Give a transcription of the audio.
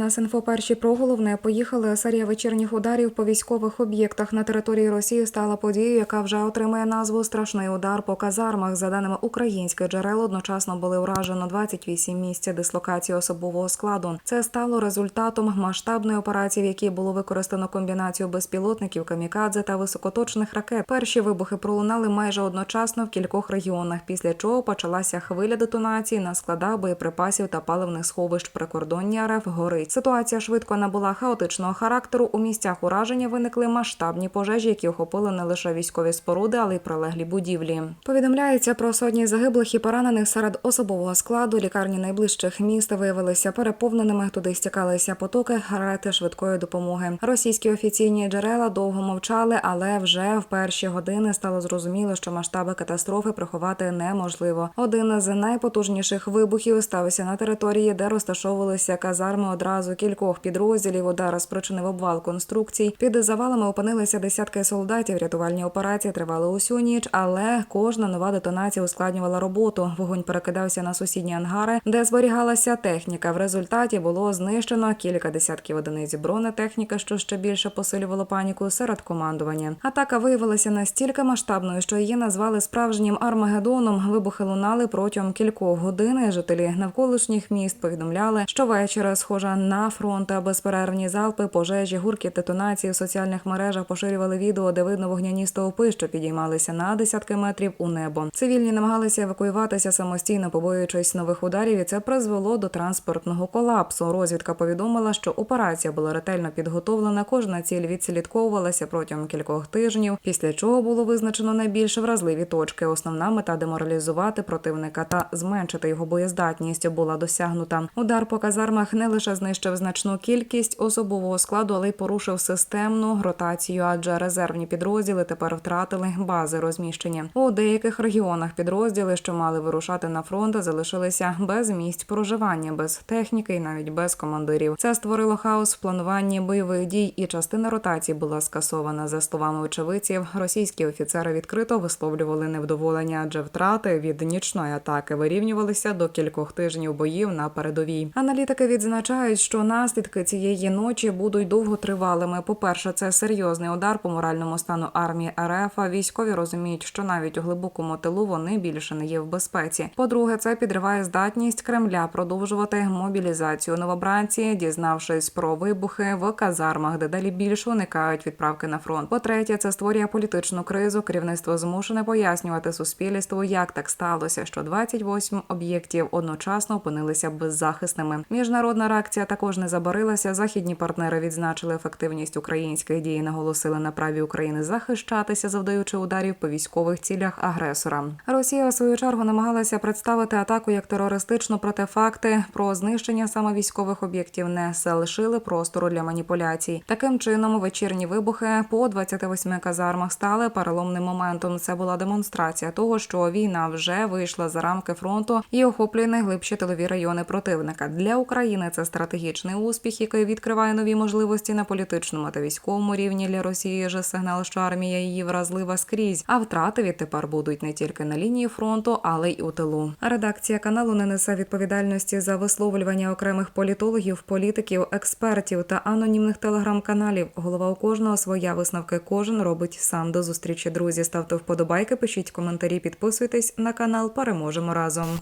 нас інфо перші про головне поїхали. Серія вечірніх ударів по військових об'єктах на території Росії стала подією, яка вже отримає назву Страшний удар по казармах. За даними українських джерел, одночасно були вражено 28 місць дислокації особового складу. Це стало результатом масштабної операції, в якій було використано комбінацію безпілотників, камікадзе та високоточних ракет. Перші вибухи пролунали майже одночасно в кількох регіонах. Після чого почалася хвиля детонації на складах боєприпасів та паливних сховищ прикордоння РФ горить. Ситуація швидко набула хаотичного характеру. У місцях ураження виникли масштабні пожежі, які охопили не лише військові споруди, але й прилеглі будівлі. Повідомляється про сотні загиблих і поранених серед особового складу. Лікарні найближчих міст виявилися переповненими. Туди стікалися потоки карети швидкої допомоги. Російські офіційні джерела довго мовчали, але вже в перші години стало зрозуміло, що масштаби катастрофи приховати неможливо. Один з найпотужніших вибухів стався на території, де розташовувалися казарми одразу кількох підрозділів. Удар спричинив обвал конструкцій. Під завалами опинилися десятки солдатів. Рятувальні операції тривали усю ніч, але кожна нова детонація ускладнювала роботу. Вогонь перекидався на сусідні ангари, де зберігалася техніка. В результаті було знищено кілька десятків одиниць бронетехніки, що ще більше посилювало паніку серед командування. Атака виявилася настільки масштабною, що її назвали справжнім армагеддоном. Вибухи лунали протягом кількох годин. Жителі навколишніх міст повідомляли, що вечора схожа на фронт, безперервні залпи, пожежі, гурки, детонації в соціальних мережах поширювали відео, де видно вогняні стовпи, що підіймалися на десятки метрів у небо. Цивільні намагалися евакуюватися самостійно, побоюючись нових ударів, і це призвело до транспортного колапсу. Розвідка повідомила, що операція була ретельно підготовлена. Кожна ціль відслідковувалася протягом кількох тижнів. Після чого було визначено найбільш вразливі точки. Основна мета деморалізувати противника та зменшити його боєздатність була досягнута. Удар по казармах не лише знищив значну кількість особового складу, але й порушив системну ротацію, адже резервні підрозділи тепер втратили бази розміщення. У деяких регіонах підрозділи, що мали вирушати на фронт, залишилися без місць проживання, без техніки і навіть без командирів. Це створило хаос в плануванні бойових дій, і частина ротації була скасована. За словами очевидців, російські офіцери відкрито висловлювали невдоволення, адже втрати від нічної атаки вирівнювалися до кількох тижнів боїв на передовій. Аналітики відзначають, що наслідки цієї ночі будуть довготривалими. По перше, це серйозний удар по моральному стану армії РФ. А військові розуміють, що навіть у глибокому тилу вони більше не є в безпеці. По-друге, це підриває здатність Кремля продовжувати мобілізацію новобранці, дізнавшись про вибухи в казармах, де далі більше уникають відправки на фронт. По-третє, це створює політичну кризу. Керівництво змушене пояснювати суспільству, як так сталося, що 28 об'єктів одночасно опинилися беззахисними. Міжнародна реакція також не забарилася. Західні партнери відзначили ефективність українських дій, наголосили на праві України захищатися, завдаючи ударів по військових цілях агресора. Росія у свою чергу намагалася представити атаку як терористичну, проте факти про знищення саме військових об'єктів не залишили простору для маніпуляцій. Таким чином, вечірні вибухи по 28 казармах стали переломним моментом. Це була демонстрація того, що війна вже вийшла за рамки фронту і охоплює найглибші тилові райони противника. Для України це стратегічний успіх, який відкриває нові можливості на політичному та військовому рівні. Для Росії же сигнал, що армія її вразлива скрізь, а втрати відтепер будуть не тільки на лінії фронту, але й у тилу. Редакція каналу не несе відповідальності за висловлювання окремих політологів, політиків, експертів та анонімних телеграм-каналів. Голова у кожного своя висновки. Кожен робить сам до зустрічі. Друзі, ставте вподобайки, пишіть коментарі, підписуйтесь на канал. Переможемо разом.